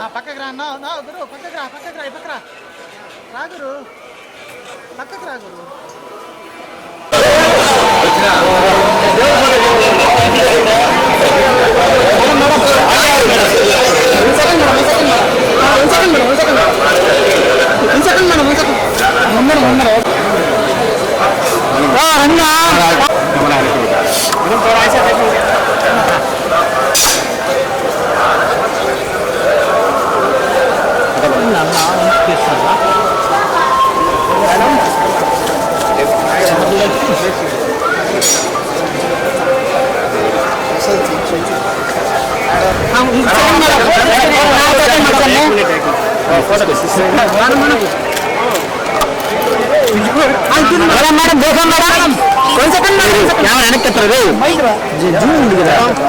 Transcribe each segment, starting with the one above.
ఆ, పక్కకి రా నా నా గురు పక్కకి రా పక్కకి రా ఈ పక్క రా. గురు. పక్కకి రా గురు. तुम थोड़ा ऐसा मैडम देखो मैडम कौन सा मैडम ఎత్తారు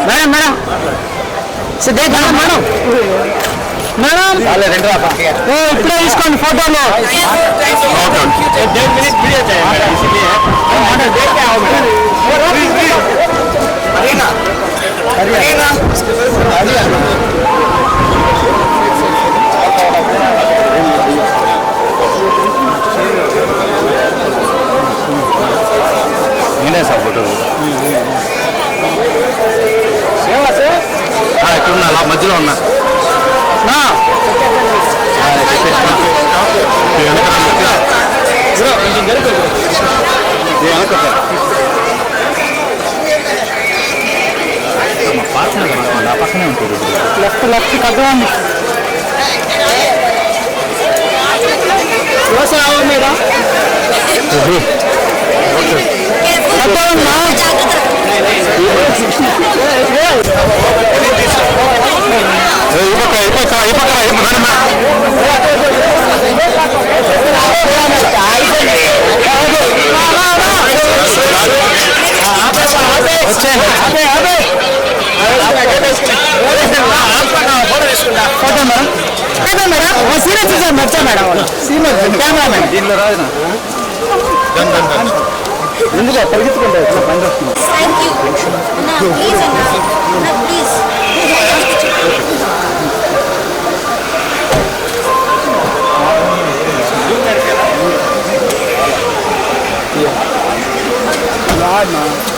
మేడం మేడం సో దేశం మేడం. మేడం. ఇప్పుడే తీసుకోండి ఫోటోలు. కదా, నా పక్కనే ఉంటుంది లెఫ్ట్ లెఫ్ట్ కదవండి యువసేవ మీద కదవమ్మా. Photo madam. అదే మేడం. ఓ సీనియర్ చూసాను వచ్చా మేడం. సీనియర్ కెమెరా మేడం దీనిలో రాదు ఎందుకు? పరిగెత్తుకుంటా ఇట్లా పని చేస్తున్నా Yeah.